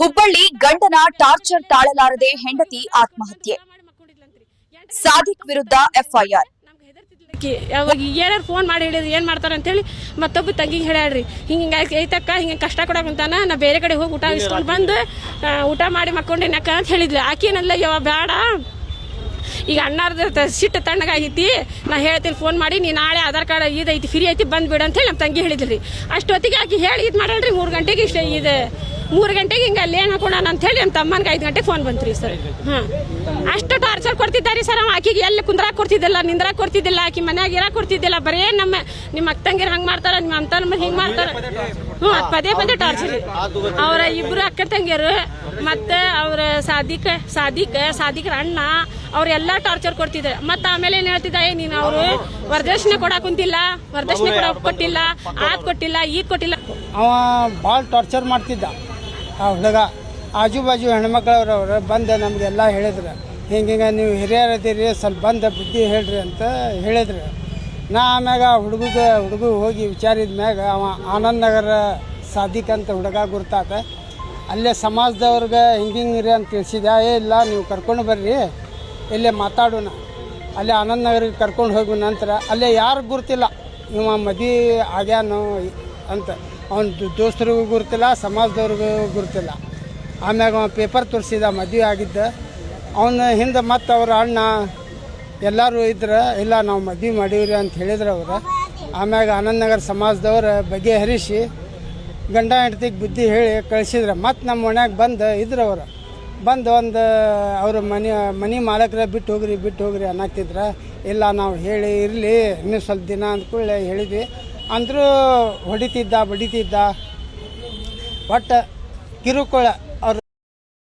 ಹುಬ್ಬಳ್ಳಿ ಗಂಡನ ಟಾರ್ಚರ್ ತಾಳಲಾರದೆ ಹೆಂಡತಿ ಆತ್ಮಹತ್ಯೆ. ಸಾದಿಕ್ ವಿರುದ್ಧ ಎಫ್ಐಆರ್. ಯಾವಾಗ ಏನಾರು ಫೋನ್ ಮಾಡಿ ಹೇಳಿದ್ರು ಏನು ಮಾಡ್ತಾರೆ ಅಂತೇಳಿ ಮತ್ತೊಬ್ಬ ತಂಗಿಗೆ ಹೇಳ್ಯಾಳ್ರಿ, ಹಿಂಗೆ ಐತಕ್ಕ ಹಿಂಗೆ ಕಷ್ಟ ಕೊಡಕಂತಾನ ನಾ ಬೇರೆ ಕಡೆ ಹೋಗಿ ಊಟ ಇಸ್ಕೊಂಡು ಬಂದು ಊಟ ಮಾಡಿ ಮಕ್ಕೊಂಡೇನಕ್ಕ ಅಂತ ಹೇಳಿದ್ಲು. ಆಕೇನಲ್ಲ ಯಾವ ಬೇಡ ಈಗ ಅಣ್ಣಾರ್ದ ಸಿಟ್ಟು ತಣ್ಣಗಾಗೈತಿ, ನಾ ಹೇಳ್ತೀನಿ ಫೋನ್ ಮಾಡಿ, ನೀ ನಾಳೆ ಆಧಾರ್ ಕಾರ್ಡ್ ಇದೈತಿ, ಫ್ರೀ ಐತಿ ಬಂದ್ಬಿಡು ಅಂತ ಹೇಳಿ ನಮ್ಮ ತಂಗಿ ಹೇಳಿದ್ರಿ ಅಷ್ಟೊತ್ತಿಗೆ ಆಕಿ ಹೇಳಿ ಇದು ಮಾಡಲ್ರಿ, ಮೂರು ಗಂಟೆಗೆ ಇಷ್ಟ, ಇದು ಮೂರು ಗಂಟೆಗೆ ಹಿಂಗೆ ಅಲ್ಲಿ ಏನು ಅಂತ ಹೇಳಿ ನಮ್ಮ ತಮ್ಮನಿಗೆ ಐದು ಗಂಟೆಗೆ ಫೋನ್ ಬಂತು ರೀ ಸರ್ ಹಾಂ. ಅಷ್ಟು ಟಾರ್ಚರ್ ಕೊಡ್ತಿದ್ದಾರೆ ಸರ್ ಅವ. ಆಕಿಗೆ ಎಲ್ಲಿ ಕುಂದ್ರಾಕ್ ಕೊಡ್ತಿದ್ದಿಲ್ಲ, ನಿಂದ್ರಾಕ್ ಕೊಡ್ತಿದ್ದಿಲ್ಲ, ಆಕಿ ಮನ್ಯಾಗ ಇರಾಕ್ ಕೊಡ್ತಿದ್ದಿಲ್ಲ, ಬರೇ ನಮ್ಮ ನಿಮ್ಮ ಅಕ್ಕಂಗಿರ ಹಂಗೆ ಮಾಡ್ತಾರೆ, ನಿಮ್ಮ ಅಂತ ಹಿಂಗೆ ಮಾಡ್ತಾರೆ. ಹ್ಞೂ ಪದೇ ಪದೇ ಟಾರ್ಚರ್ ಅವರ ಇಬ್ಬರು ಅಕ್ಕ ತಂಗಿಯರು ಮತ್ತು ಅವರ ಸಾದಿಕ್, ಸಾದಿಕ, ಸಾದಿಕ್ರ ಅಣ್ಣ ಅವರೆಲ್ಲ ಟಾರ್ಚರ್ ಕೊಡ್ತಿದ್ದಾರೆ. ಮತ್ತೆ ಆಮೇಲೆ ಏನು ಹೇಳ್ತಿದ್ದ, ಏ, ನೀನು ಅವರು ವರದಕ್ಷಿಣೆ ಕೊಡಾಕ್ ಕುಂತಿಲ್ಲ, ವರದಕ್ಷಿಣೆ ಕೊಡೋಕೆ ಕೊಟ್ಟಿಲ್ಲ, ಆದ ಕೊಟ್ಟಿಲ್ಲ ಈಗ ಕೊಟ್ಟಿಲ್ಲ. ಅವ ಭಾಳ ಟಾರ್ಚರ್ ಮಾಡ್ತಿದ್ದ. ಆ ಹುಡುಗ ಆಜು ಬಾಜು ಹೆಣ್ಮಕ್ಳವ್ರವ್ರು ಬಂದು ನಮಗೆಲ್ಲ ಹೇಳಿದ್ರು. ಹಿಂಗೆ ಹಿಂಗೆ ನೀವು ಹಿರಿಯರದಿರಿ ಸ್ವಲ್ಪ ಬಂದು ಬುದ್ಧಿ ಹೇಳ್ರಿ ಅಂತ ಹೇಳಿದ್ರು. ನಾ ಆಮ್ಯಾಗ ಹುಡುಗ ಹುಡುಗ ಹೋಗಿ ವಿಚಾರಿದ ಮ್ಯಾಗ ಅವ ಆನಂದ್ ನಗರ ಸಾದಿಕ್ ಅಂತ ಹುಡುಗ ಗುರ್ತಾತ. ಅಲ್ಲೇ ಸಮಾಜದವ್ರಿಗೆ ಹಿಂಗೆ ಹಿಂಗೆ ಅಂತ ತಿಳಿಸಿದ ಏ, ಇಲ್ಲ, ನೀವು ಕರ್ಕೊಂಡು ಬರ್ರಿ, ಇಲ್ಲೇ ಮಾತಾಡೋಣ. ಅಲ್ಲೇ ಆನಂದ್ ನಗರಿಗೆ ಕರ್ಕೊಂಡು ಹೋಗುವ ನಂತರ, ಅಲ್ಲೇ ಯಾರು ಗುರ್ತಿಲ್ಲ. ಇವ ಮದುವೆ ಆಗ್ಯಾನು ಅಂತ. ಅವನ ದೋಸ್ತರಿಗೂ ಗುರುತಿಲ್ಲ, ಸಮಾಜದವ್ರಿಗೂ ಗುರುತಿಲ್ಲ. ಆಮ್ಯಾಗ ಅವ ಪೇಪರ್ ತೋರಿಸಿದ, ಮದುವೆ ಆಗಿದ್ದ. ಅವನ ಹಿಂದೆ ಮತ್ತು ಅವ್ರ ಅಣ್ಣ, ಎಲ್ಲರೂ ಇದ್ರೆ, ಇಲ್ಲ ನಾವು ಮದುವೆ ಮಾಡೀವ್ರಿ ಅಂತ ಹೇಳಿದ್ರು ಅವರು. ಆಮ್ಯಾಗ ಆನಂದನಗರ ಸಮಾಜದವ್ರ ಬಗೆಹರಿಸಿ ಗಂಡ ಹೆಂಡತಿಗೆ ಬುದ್ಧಿ ಹೇಳಿ ಕಳಿಸಿದ್ರೆ. ಮತ್ತು ನಮ್ಮ ಮನ್ಯಾಗ ಬಂದು ಇದ್ರು ಅವರು. ಬಂದು ಒಂದು, ಅವರು ಮನೆ ಮನೆ ಮಾಲಕರ ಬಿಟ್ಟು ಹೋಗ್ರಿ ಬಿಟ್ಟು ಹೋಗ್ರಿ ಅನ್ನಾಕ್ತಿದ್ರೆ ಇಲ್ಲ ನಾವು ಹೇಳಿ ಇರಲಿ, ಇನ್ನೂ ಸ್ವಲ್ಪ ದಿನ ಅಂದ್ಕೊಳ್ಳೆ ಹೇಳಿದ್ವಿ. ಅಂದರೂ ಹೊಡಿತಿದ್ದ ಬಡಿತಿದ್ದ. ಒಟ್ಟು ಕಿರುಕುಳ.